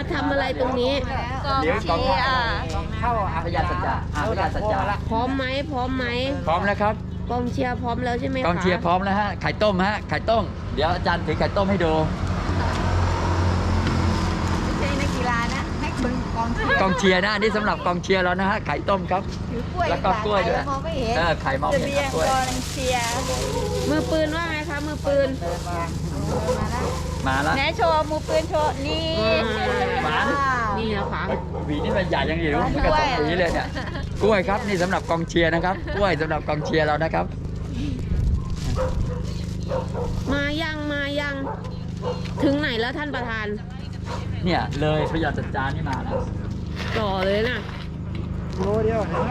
มาทำอะไรตรงนี้ กองเลี้ยงกองเชียร์เข้าอาพยาสัจจะอาพยาสัจจะพร้อมไหมพร้อมไหมพร้อมแล้วครับกองเชียร์พร้อมแล้วใช่ไหมคะกองเชียร์พร้อมแล้วฮะไข่ต้มฮะไข่ต้มเดี๋ยวอาจารย์ถือไข่ต้มให้ดูไม่ใช่นักกีฬานะให้คนกองเชียร์กองเชียร์นะอันนี้สำหรับกองเชียร์แล้วนะฮะไข่ต้มครับถือกล้วยแล้วก็กล้วยด้วยมองไม่เห็นเออไข่มองเสเห็นบียงกล้วยกองเชียร์มือปืนว่าไงคะมือปืน มาแล้วแหนโชว์มือปืนโชว์นี่หวานนี่นะคะหวีนี่มันใหญ่ยังอยู่มันก็สองหวีเลยเนี่ยกล้วยครับนี่สำหรับกองเชียร์นะครับกล้วยสำหรับกองเชียร์เรานะครับ มายังมายัง ถึงไหนแล้วท่านประธาน เนี่ยเลยพยาสัจจานี่มาแล้วต่อเลยนะโลเดียวเห็นไหม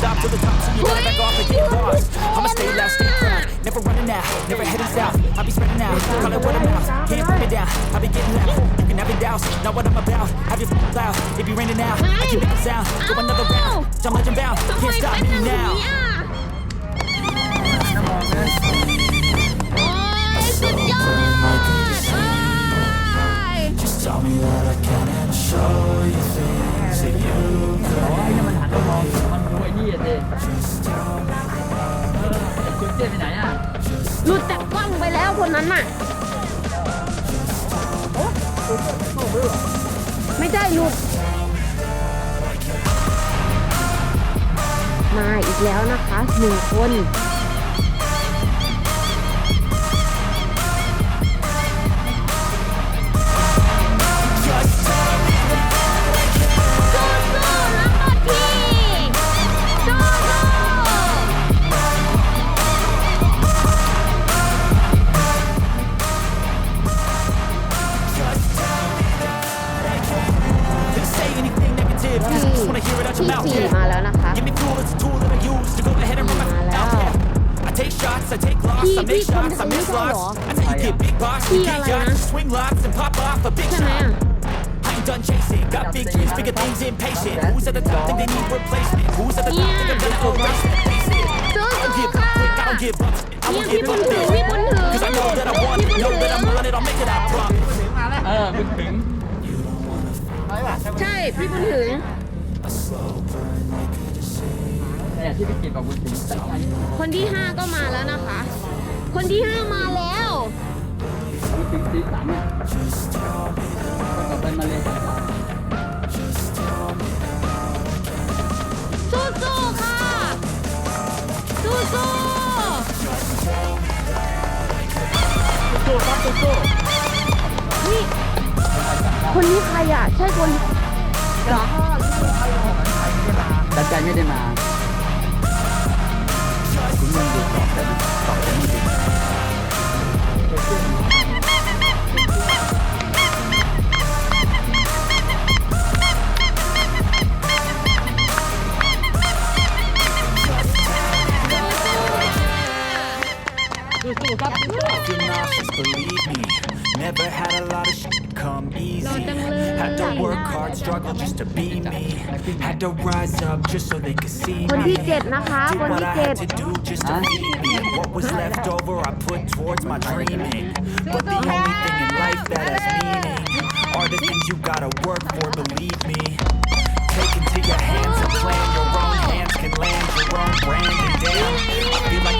stop the top, so you gotta back off and get lost. I'ma stay loud, stay proud, never running out, never heading south. I'll be spreading out, call it what I'm out. Can't put me down, I'll be getting loud. You can have your doubts, not what I'm about. Have your f loud, it be raining out. I keep making sound, go another round. Jump, legend bound, can't stop me now. Come on, man. ไม่ได้ลูก มาอีกแล้วนะคะหนึ่งคน they need replacement? Who's at the top think I'm gonna erase it? Face it. สู้ I don't ๆ give ค่ะ up, quick, I don't give up. I เนี่ย won't พี่ give บุญ up ถึง this. พี่บุญถึง Cause I know that I want พี่ it, บุญ know ถึ that I'm ง on it, I'll make it, I promise. เออเพิ่งถึงใช่พี่บุญถึงเนี่ยที่พี่กินกับบุญถึงตั้งใจคนที่ห้าก็มาแล้วนะคะ คนที่ห้ามาแล้วบุญถึงสีสันเนี่ยก็กลับไปมาเลย สู้ๆค่ะ สู้ๆสู้ครับสู้นี่คนนี้ใครอะ ใช่คนเหรอตั้งใจไม่ได้มาคุณยังดูตอบได้ไหมตอบได้ไม่ดี believe me. Never had a lot of shit come easy. Had to work hard, struggle just to be me. Had to rise up just so they could see คนที่ me. เจ็ดนะคะ Did คน what ที่ I เจ็ด had to do just to feed me. What was left over, I put towards my dreaming. But the only thing in life that has meaning are the things you gotta work for, believe me. Take into your hands and plan your own hands can land your own brand and damn. เนี่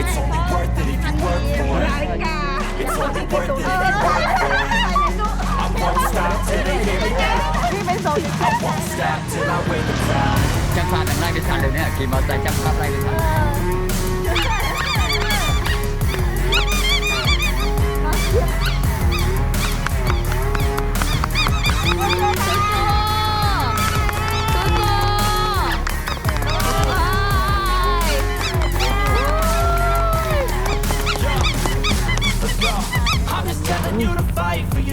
It's only worth it if you work for นา it. กา It's only worth it if you work for it. I won't stop till they hear me now. ที่เป็นโซน I won't stop till I wear the crown. ช่างภาพแต่งไล่ไม่ทันเลยเนี่ยขี่มอเตอร์ไซค์ช่างภาพไล่ไม่ทัน I'm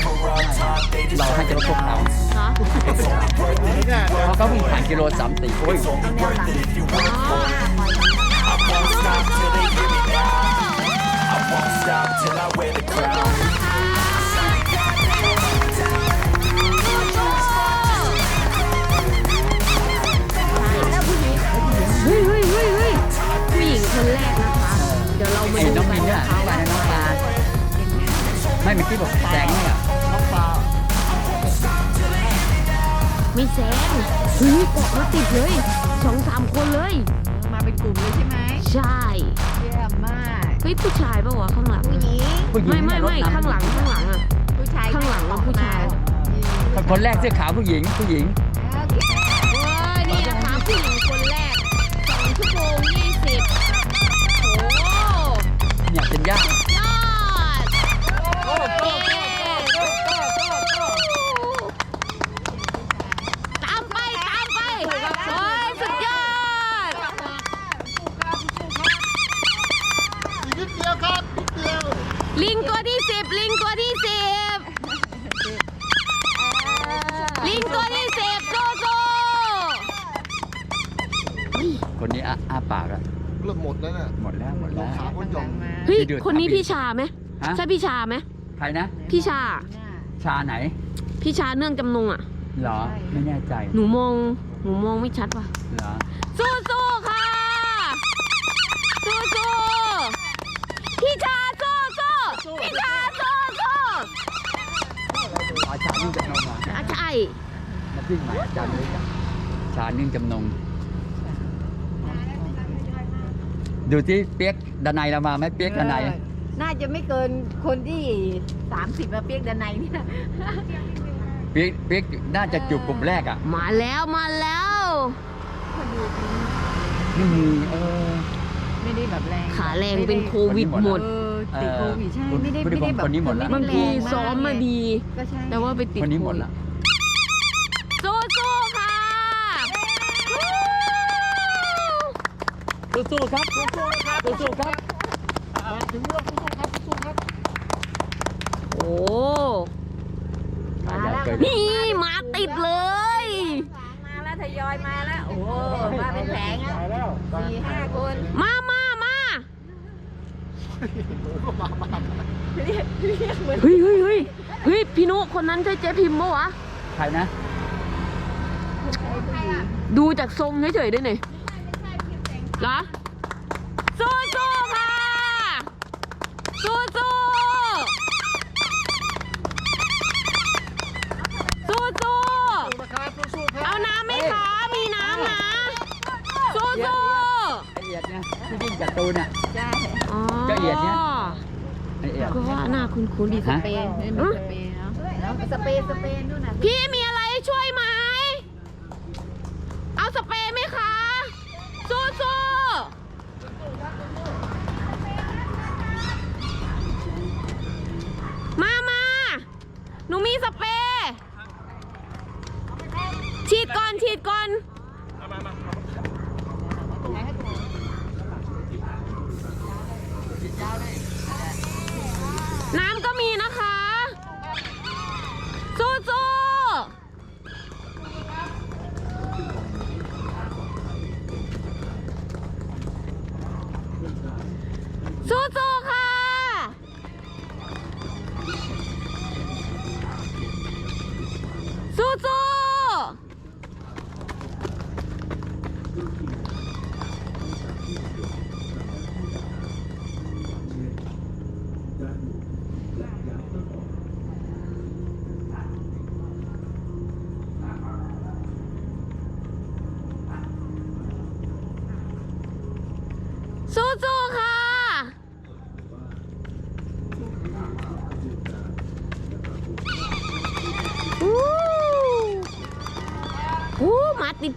เราให้ deserve จะลดพวกเขาเหราะเขาวิ่งผ่านกิโลสามสี่โอ้ย It's only worth it if you work for it. I won't stop till they hear me now. I won't stop till I wear the crown. เฮ้ยเฮ้ยเฮ้ยเฮ้ยผู้หญิงคนแรกนะคะ เดี๋ยวเรามาไอ้ดูน้องกัมินนเนี่ยนะคะน้องปลาว่าน้องปลาไม่เมื่อกี้บอกแสง เนี่ยไม่แซงเฮ้ยเกาะมาติดเลยสองสามคนเลย มาเป็นกลุ่มเลยใช่ไหมใช่เยี่ยมมากเฮ้ยผู้ชายปะวะข้างหลังผู้หญิงผู้หญิงไม่ไม่เนี่ยรถไม่นำข้างหลังข้างหลังอะผู้ชายข้างหลังอะผู้ชายคนแรกเสื้อขาวผู้หญิงผู้หญิง คนนี้อ้าอ้าปากแล้วเริ่มหมดแล้วน่ะหมดแล้วหมดแล้ว ขาคนหย่องเฮ้ย พี่ดูดคนนี้ครับพี่ชาไหมฮะ ใช่พี่ชาไหม ใครนะ พี่ชา ชาไหนพี่ชาเนื่องจำนงอะ เหรอ ไม่แน่ใจหนูมอง หนูมองไม่ชัดว่ะ เหรอสู้สู้ค่ะ สู้สู้พี่ชาสู้สู้พี่ชาสู้สู้อ๋อชานึ่งจำนงเหรออะใช่มาปิ้งใหม่อาจารย์เลยจ้ะชานึ่งจำนง ดูที่เปียกดนัยเรามาไหมเปียกดนัยน่าจะไม่เกินคนที่สามสิบมาเปียกดันในเนี่ย เปียกเปียกน่าจะจูบกลุ่มแรกอะมาแล้วมาแล้วไม่มีเออ ไม่ได้แบบแรงขาแรงเป็นโควิดหมดเออติดโควิดใช่เออไม่ได้ผู้ไม่บได้ริแบบคนนี้หมดแล้วบางทีซ้อมมาดี ก็ใช่แต่ว่าไปติดคนนี้หมดละ สู้สู้ค่ะ สู้ๆครับสู้ๆครับสู้ๆครับถึงเรื่องสู้ครับสู้ครับโอ้มาแล้วนี่มาติดเลยมาแล้วทยอยมาแล้วโอ้โหมาเป็นแผงอะตายแล้วสี่ห้าคนมามามามามาเรียกเรียกเหมือนเฮ้ยเฮ้ยเฮ้ยเฮ้ยพี่นุคนนั้นใช่เจ๊พิมพ์ปะวะใครนะดูจากทรงเฉยๆด้วยหน่อย เหรอ สู้สู้ค่ะ สู้สู้สู้สู้นะครับสู้ๆครับเอาน้ำไหมคะ มีน้ำนะ สู้เดี๋ยวสู้ไอเอียดเนี่ยที่วิ่งกับตูนอะใช่อ๋อเจ้าเอียดเนี่ยไอเอียด ก็ว่าหน้าคุ้นๆดีฮะสเปรย์ไม่มีสเปรย์เนาะ แล้วสเปรย์สเปรย์นู่นน่ะพี่มีอะไรให้ช่วยไหม เอาสเปรย์ไหมคะ สู้สู้มามาหนูมีสเปรย์ฉีดก่อน ฉีดก่อน น้ำก็มีนะคะ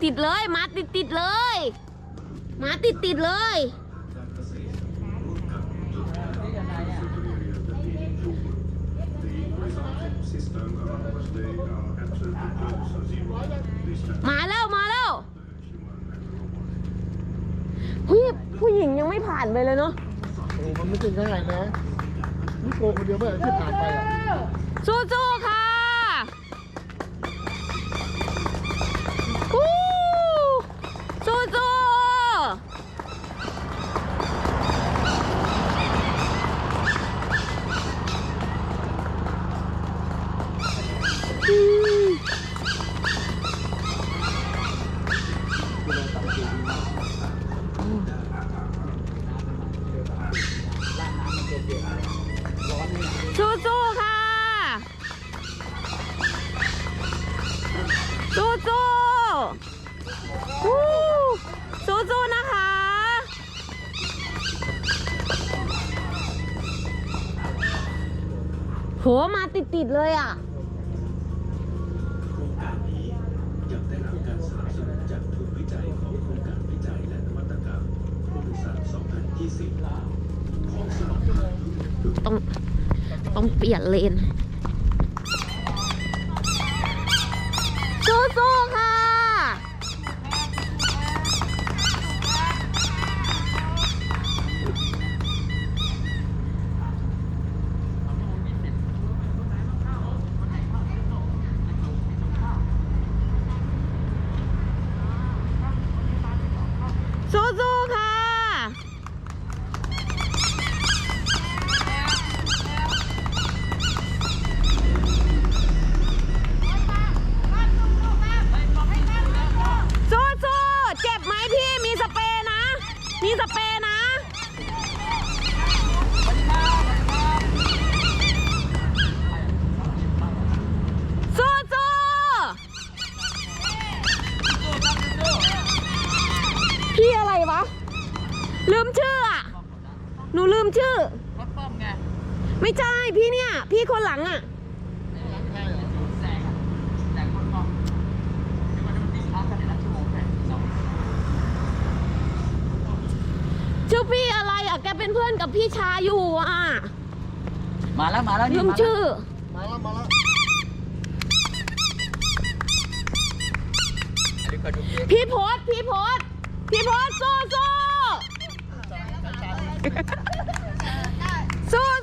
ติดติดๆเลยมาติดติดๆเลยมาติดติดๆเลย มาแล้วมาแล้วพี่ผู้หญิงยังไม่ผ่านไปเลยเนาะโอ้มันไม่ใช่ง่ายนะนี่โกคนเดียวไม่ได้ที่ผ่านไปอะสู้ๆค่ะ ต้องต้องเปลี่ยนเลน ไม่ใช่พี่เนี่ย พี่คนหลังอะแซงอะชื่อพี่อะไรอะแกเป็นเพื่อนกับพี่ชายอยู่อะมาแล้วมาแล้วนี่ลืมมาแล้วชื่อ มาแล้วมาแล้วเดี๋ยวก่อนดูเกมพี่โพสพี่โพสพี่โพสสู้สู้สู้สู้สู้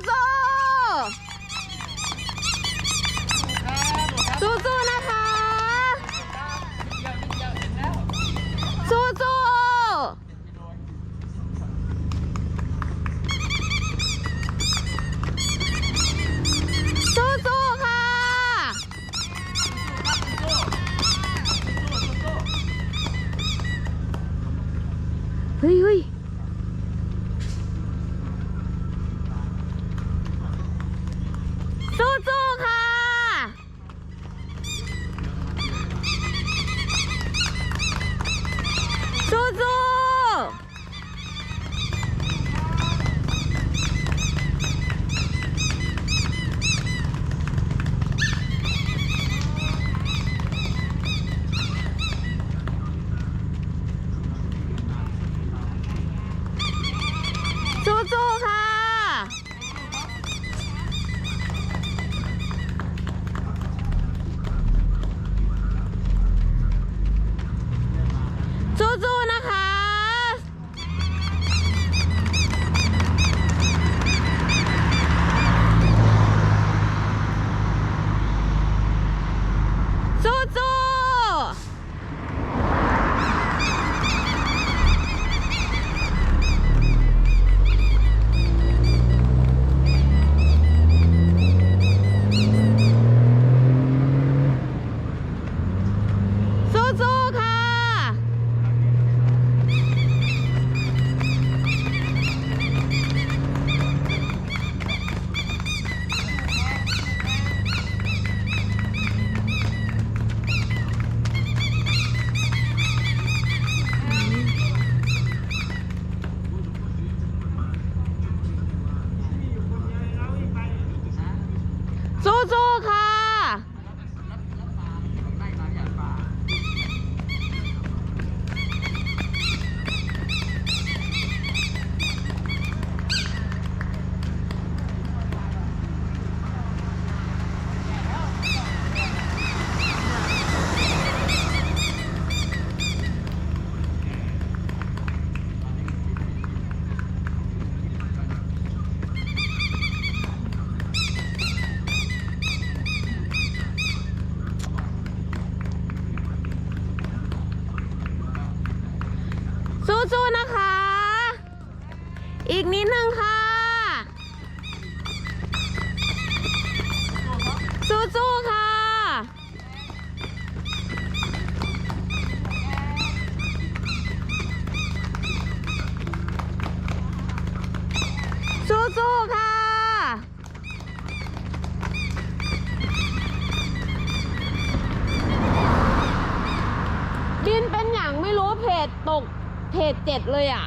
จ็ดเลยอะ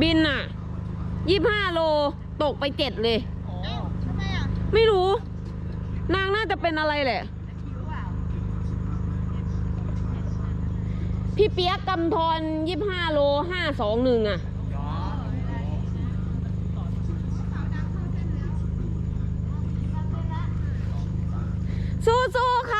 บินอะยี่ห้าโลตกไปเจ็ดเลยไม่รู้ นางน่าจะเป็นอะไรแหละ พี่เปียกกำธรยี่ห้าโลห้าสองหนึ่งอะ สู้ๆค่ะสู้ๆสู้ๆค่ะ